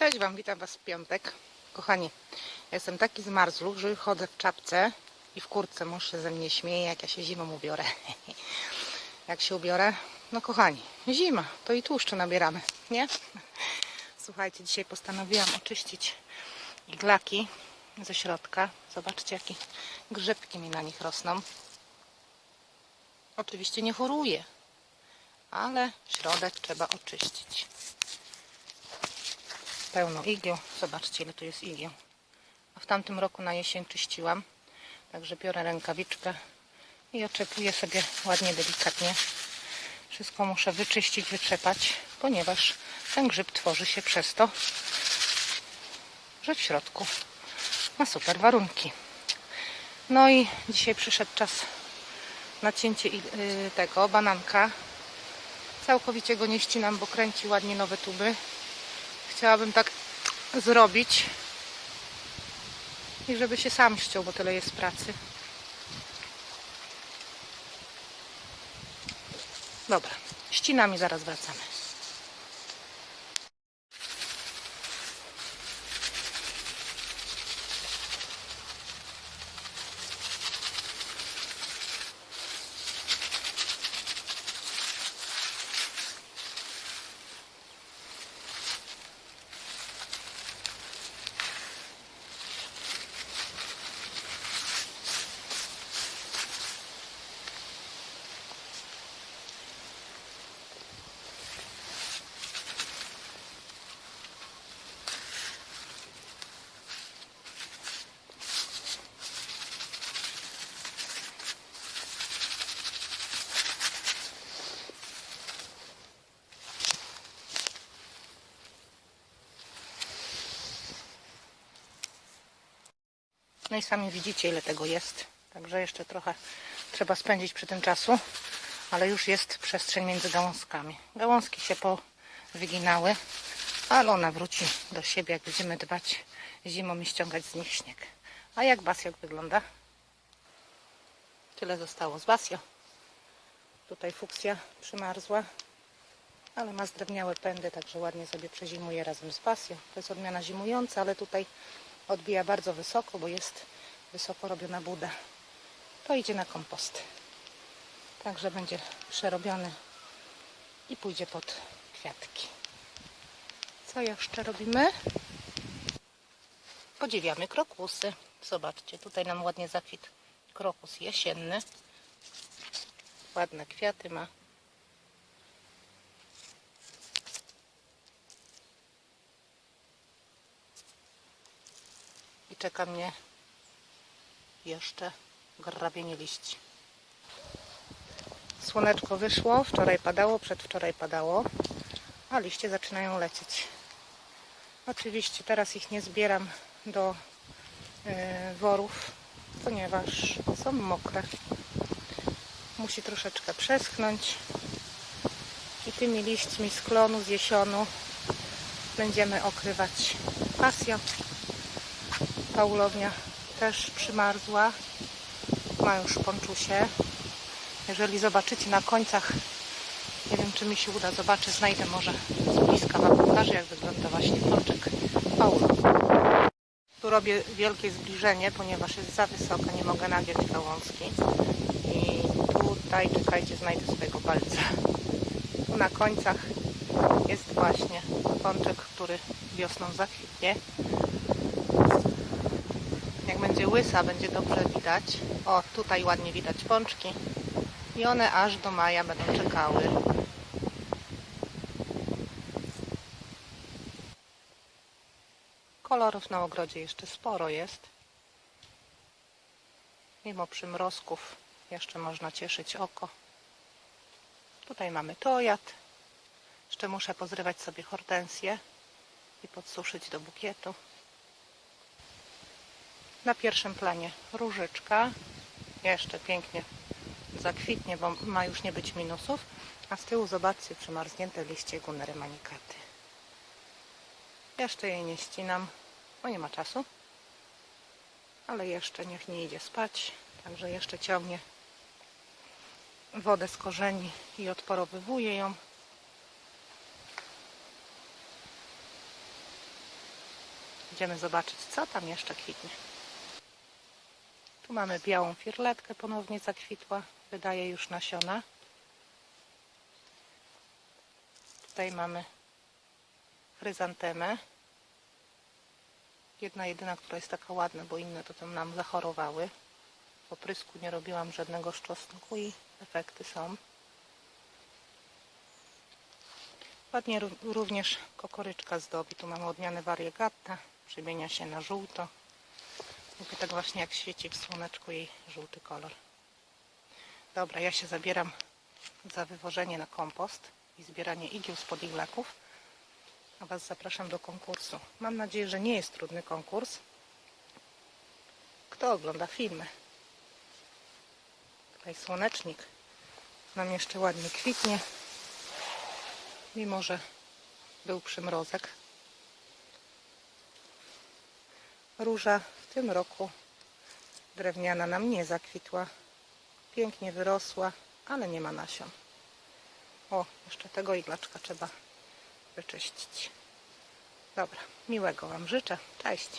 Cześć Wam, witam Was w piątek. Kochani, ja jestem taki zmarzluch, że chodzę w czapce i w kurtce. Mąż się ze mnie śmieje, jak ja się zimą ubiorę. jak się ubiorę? No kochani, zima, to i tłuszczu nabieramy, nie? Słuchajcie, dzisiaj postanowiłam oczyścić iglaki ze środka. Zobaczcie, jakie grzybki mi na nich rosną. Oczywiście nie choruję, ale środek trzeba oczyścić pełno igieł. Zobaczcie, ile tu jest igieł. A w tamtym roku na jesień czyściłam. Także biorę rękawiczkę i oczepuję sobie ładnie, delikatnie. Wszystko muszę wyczyścić, wytrzepać, ponieważ ten grzyb tworzy się przez to, że w środku ma super warunki. No i dzisiaj przyszedł czas na cięcie y, tego bananka. Całkowicie go nie ścinam, bo kręci ładnie nowe tuby chciałabym tak zrobić i żeby się sam ściął, bo tyle jest pracy. Dobra, ścinam i zaraz wracamy. No i sami widzicie, ile tego jest. Także jeszcze trochę trzeba spędzić przy tym czasu, ale już jest przestrzeń między gałązkami. Gałązki się powyginały, ale ona wróci do siebie, jak będziemy dbać zimą i ściągać z nich śnieg. A jak basiok wygląda? Tyle zostało z basio. Tutaj fuksja przymarzła, ale ma zdrewniałe pędy, także ładnie sobie przezimuje razem z basio. To jest odmiana zimująca, ale tutaj odbija bardzo wysoko, bo jest wysoko robiona buda. To idzie na kompost. Także będzie przerobiony i pójdzie pod kwiatki. Co jeszcze robimy? Podziwiamy krokusy. Zobaczcie, tutaj nam ładnie zakwit krokus jesienny. Ładne kwiaty ma. Czeka mnie jeszcze grabienie liści. Słoneczko wyszło, wczoraj padało, przedwczoraj padało, a liście zaczynają lecieć. Oczywiście teraz ich nie zbieram do e, worów, ponieważ są mokre. Musi troszeczkę przeschnąć i tymi liśćmi z klonu, z jesionu będziemy okrywać pasję. Paulownia też przymarzła. Ma już ponczusie. Jeżeli zobaczycie na końcach, nie wiem czy mi się uda, zobaczę, znajdę może z bliska Wam pokażę jak wygląda właśnie pączek Paulo. Tu robię wielkie zbliżenie, ponieważ jest za wysoka, nie mogę nagiąć gałązki. I tutaj, czekajcie, znajdę swojego palca. Tu na końcach jest właśnie pączek, który wiosną zakwitnie. Jak będzie łysa, będzie dobrze widać. O, tutaj ładnie widać pączki. I one aż do maja będą czekały. Kolorów na ogrodzie jeszcze sporo jest. Mimo przymrozków jeszcze można cieszyć oko. Tutaj mamy tojat. Jeszcze muszę pozrywać sobie hortensję i podsuszyć do bukietu. Na pierwszym planie różyczka. Jeszcze pięknie zakwitnie, bo ma już nie być minusów. A z tyłu zobaczcie przymarznięte liście gunery manikaty. Jeszcze jej nie ścinam, bo nie ma czasu. Ale jeszcze niech nie idzie spać. Także jeszcze ciągnie wodę z korzeni i odporowywuje ją. Idziemy zobaczyć, co tam jeszcze kwitnie. Tu mamy białą firletkę, ponownie zakwitła. Wydaje już nasiona. Tutaj mamy chryzantemę. Jedna jedyna, która jest taka ładna, bo inne to tam nam zachorowały. W oprysku nie robiłam żadnego szczosnku i efekty są. Ładnie ró- również kokoryczka zdobi. Tu mamy odmianę variegata. Przemienia się na żółto. Lubię tak właśnie jak świeci w słoneczku jej żółty kolor. Dobra, ja się zabieram za wywożenie na kompost i zbieranie igieł spod iglaków. A Was zapraszam do konkursu. Mam nadzieję, że nie jest trudny konkurs. Kto ogląda filmy? Tutaj słonecznik nam jeszcze ładnie kwitnie, mimo że był przymrozek. Róża w tym roku drewniana nam nie zakwitła. Pięknie wyrosła, ale nie ma nasion. O, jeszcze tego iglaczka trzeba wyczyścić. Dobra, miłego Wam życzę. Cześć.